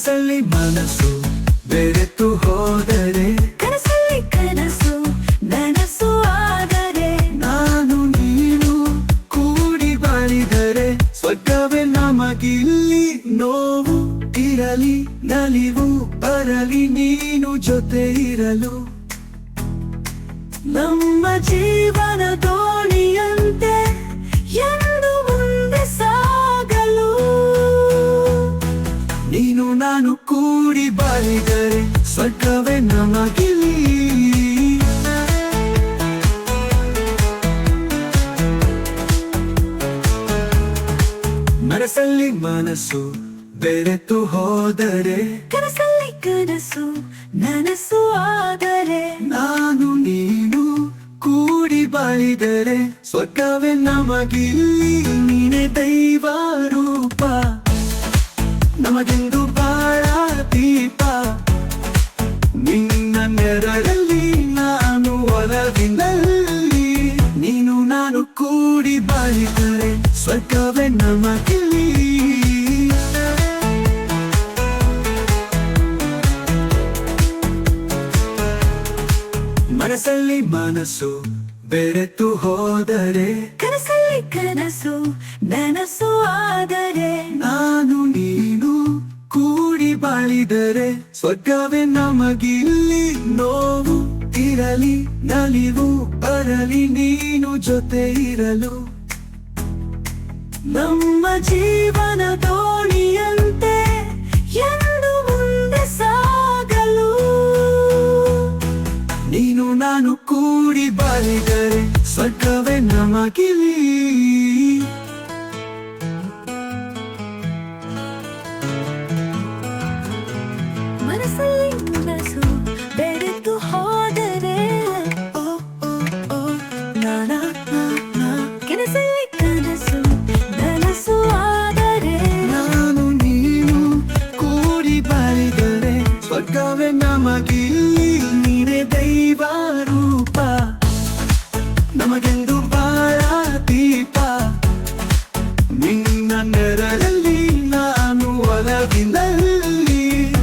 ಮನಸ್ಸಲ್ಲಿ ಮನಸ್ಸು ಬೆರೆತು ಹೋದರೆ ಕನಸಲ್ಲಿ ಕನಸು ನನಸು ಆದರೆ ನಾನು ನೀನು ಕೂಡಿ ಬಾಳಿದರೆ ಸ್ವರ್ಗವೇ ನಮಗಿಲ್ಲಿ ನೋವು ಇರಲಿ ನಲಿವು ಬರಲಿ ನೀನು ಜೊತೆ ಇರಲು. ನಮ್ಮ ಜೀವನ ದೋಣಿಯಂತೆ ಮನಸ್ಸಲ್ಲಿ ಮನಸ್ಸು ಬೆರೆತು ಹೋದರೆ ಕನಸಲ್ಲಿ ಕನಸು ನನಸು ಆದರೆ ನಾನು ನೀನು ಕೂಡಿ ಬಾಳಿದರೆ ಸ್ವರ್ಗವೇ ನಮಗಿಲ್ಲಿ ನೀನೆ ದೈವ ಕೂಡಿ ಬಾಳಿದರೆ ಸ್ವರ್ಗವೇ ನಮಗಿಲ್ಲಿ. ಮನಸ್ಸಲ್ಲಿ ಮನಸ್ಸು ಬೆರೆತು ಹೋದರೆ. ಕನಸಲ್ಲಿ ಕನಸು ನನಸು ಆದರೆ. ನಾನು ನೀನು ಕೂಡಿ ಬಾಳಿದರೆ ಸ್ವರ್ಗವೇ ನಮಗಿಲ್ಲಿ ನೋವು. ಇರಲಿ, ನಲಿವು ಬರಲಿ, ನೀನು ಜೊತೆ ಇರಲು. ನಮ್ಮ ಜೀವನ ದೋಣಿಯಂತೆ ಎಂದು ಮುಂದೆ ಸಾಗಲು. ನೀನು ನಾನು ಕೂಡಿ ಬರೆದರೆ ಸ್ವರ್ಗವೇ ನಮಗಿಲ್ಲಿ. ದೀಪ. ನಿನ್ನ ನೆರಳಲ್ಲಿ ನಾನು ಒಲಗಿನಲ್ಲಿ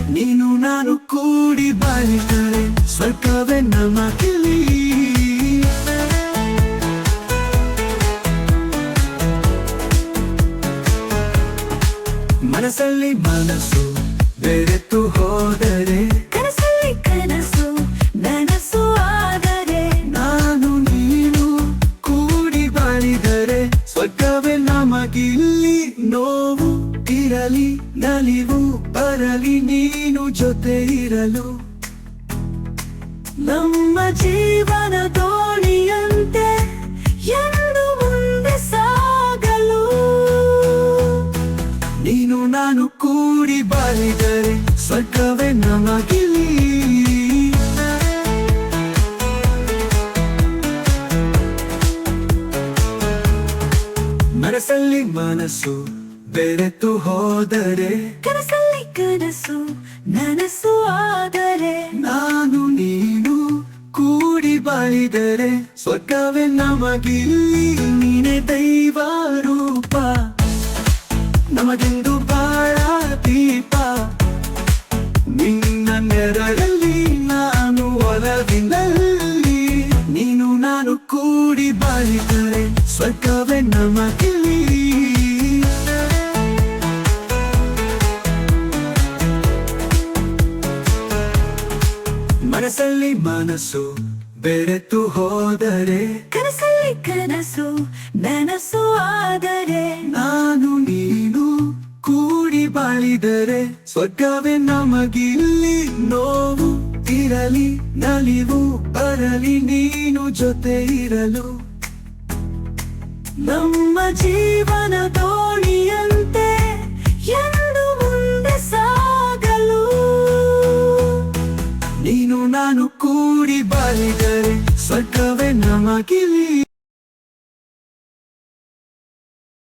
ನೀನು ನಾನು ಕೂಡಿ ಬಾಳಿದರೆ ಸ್ವರ್ಗವೇ ನಮಗಿಲ್ಲಿ ಮನಸ್ಸಲ್ಲಿ ಮನಸ್ಸು ಬೆರೆತು ಹೋದರೆ ಸ್ವರ್ಗವೇ ನಮಗಿಲ್ಲಿ ನೋವು ಇರಲಿ, ನಲಿವು ಬರಲಿ, ನೀನು ಜೊತೆ ಇರಲು. ನಮ್ಮ ಜೀವನ ದೋಣಿಯಂತೆ ಎಂದು ಮುಂದೆ ಸಾಗಲು. ನೀನು ನಾನು ಕೂಡಿ ಬಾರಿದರೆ ಸ್ವರ್ಗವೇ ನಮಗಿಲ್ಲಿ ಮನಸ್ಸಲ್ಲಿ ಮನಸ್ಸು ಬೆರೆತು ಹೋದರೆ ಕನಸಲ್ಲಿ ಕನಸು ನನಸು ಆದರೆ ನಾನು ನೀನು ಕೂಡಿ ಬಾಳಿದರೆ ಸ್ವರ್ಗವೇ ನಮಗಿಲ್ಲಿ ನೀನೆ ದೈವ ರೂಪ. ನಮಗೆಂದು ಬಾಳ ದೀಪ. ನಿನ್ನ ನೆರಳಲ್ಲಿ ನಾನು ಒಲವಿನಲ್ಲಿ. ನೀನು ನಾನು ಕೂಡಿ ಬಾಳಿದರೆ ಸ್ವರ್ಗವೇ ನಮಗಿಲ್ಲಿ ಮನಸ್ಸಲ್ಲಿ ಮನಸ್ಸು ಬೆರೆತು ಹೋದರೆ. ಕನಸಲ್ಲಿ ಕನಸು ನನಸು ಆದರೆ. ನಾನು ನೀನು ಕೂಡಿ ಬಾಳಿದರೆ ಸ್ವರ್ಗವೇ ನಮಗಿಲ್ಲಿ ನೋವು ಇರಲಿ ನಲಿವು ಬರಲಿ ನೀನು ಜೊತೆ ಇರಲು. ನಮ್ಮ ಜೀವನ ದೋಣಿಯಂತೆ ಎರಡು ಮುಂದೆ ಸಾಗಲು. ನೀನು ನಾನು ಕೂಡಿ ಬಾಳಿದರೆ ಸ್ವರ್ಗವೇ ನಮಗಿಲಿ